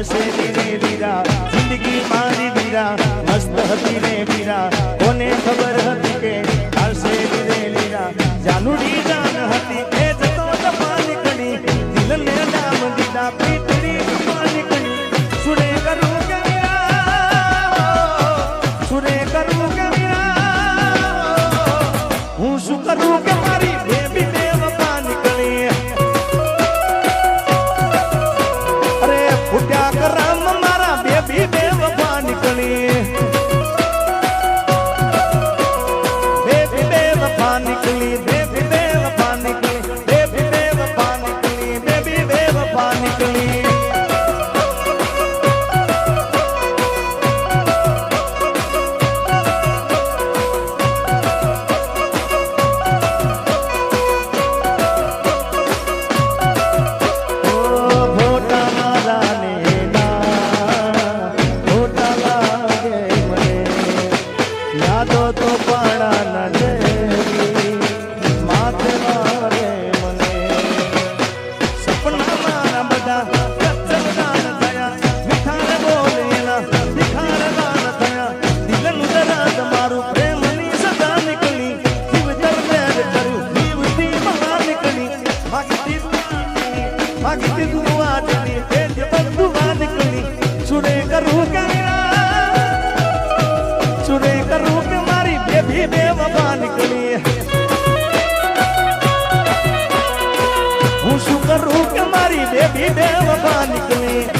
હસેલી રે વીરા. જિંદગી મારી વીરા. મસ્ત હતી રે વીરા. કોને ખબર હતી? તારી બે બાબા નીકળી. હું શું કરું કે મારી બેબી બે બાબા નીકળી?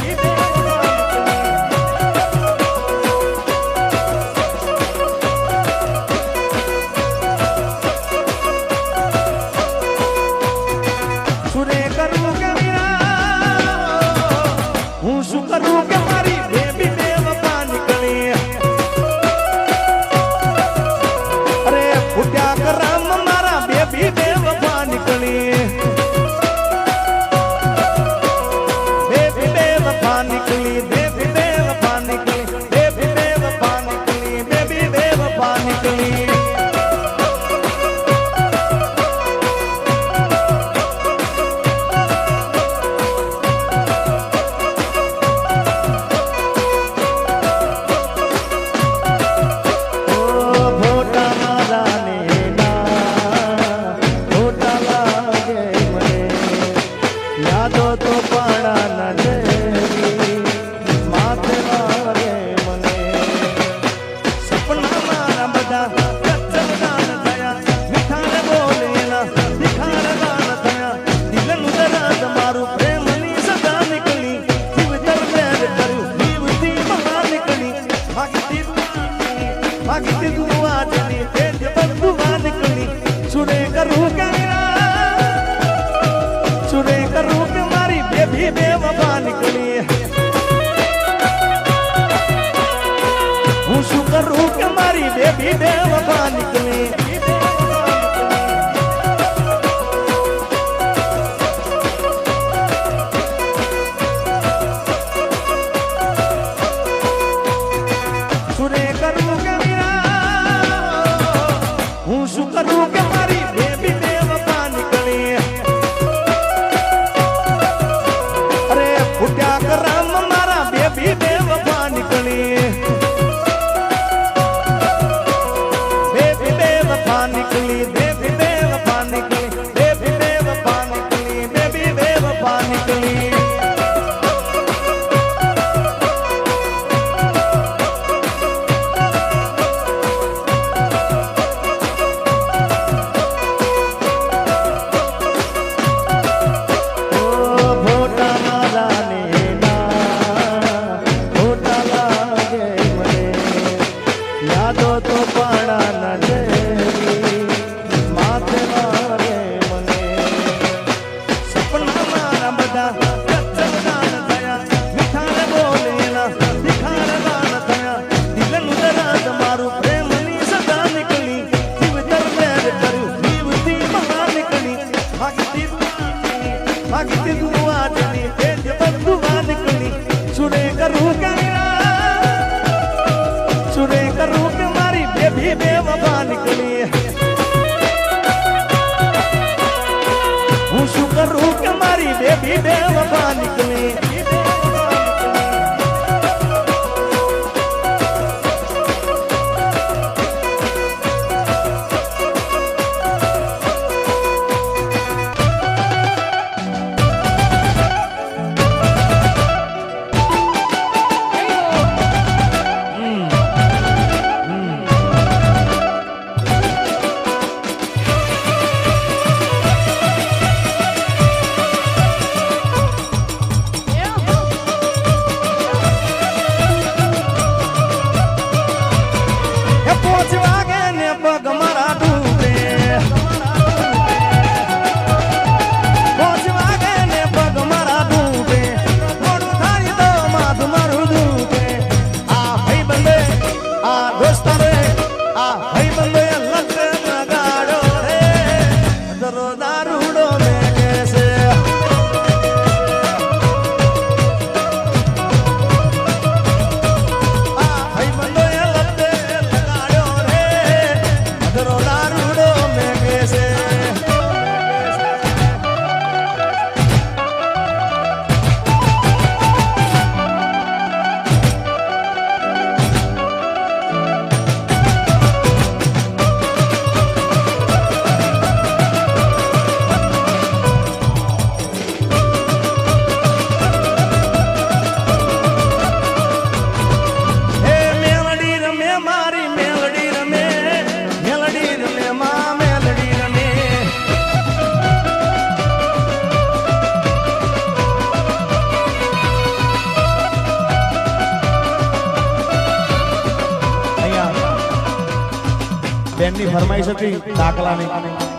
બેનની ફરમાઈશ હતી દાખલાની.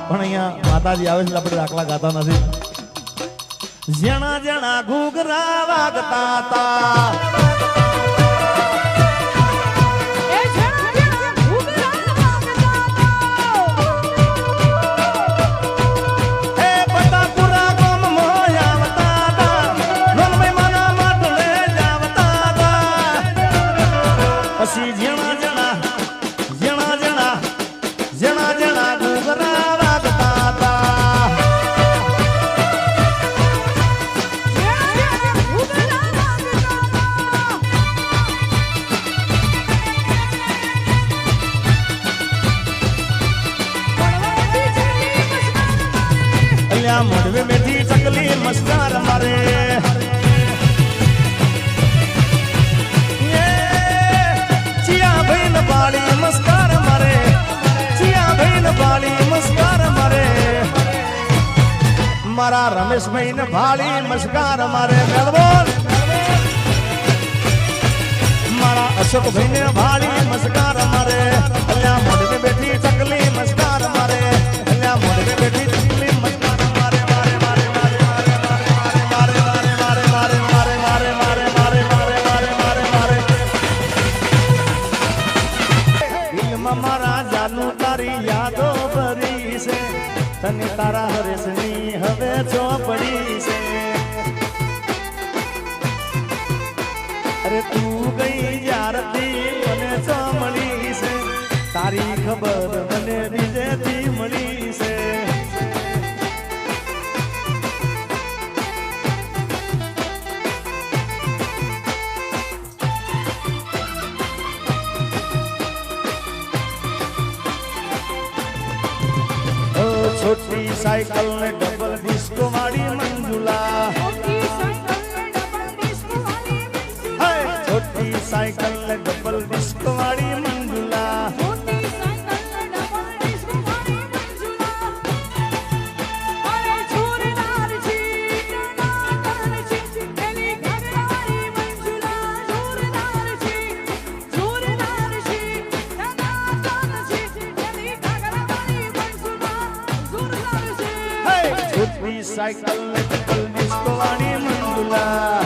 પણ અહીંયા માતાજી આવે છે, આપણે દાખલા ગાતા નથી. જણા જણા ઘૂઘરા વાગતા હતા. અહીંયા મોઢવે બેઠી ચકલી મસ્કાર મારે. ચિયા ભાઈ ન બાળી મસ્કાર મારે. ચિયા ભાઈ ન બાળી મસ્કાર મારે. મારા રમેશભાઈ ને ભાળી મસ્કાર મારે. મેલબોલ મારા અશોકભાઈ ને ભાળી મસ્કાર મારે. અહીંયા મોઢવે બેઠી ચકલી દિલમાં મારા જાનુ તારી યાદો ભરી છે. તને તારા હરેશની હવે ચોપડી છે. અરે તું ગઈ જ્યારથી મને ચો મળી છે. તારી ખબર મને સાયકલ ને ડબલ ડિસ્કો વાળી મંજુલા સાયકલ મંદુલા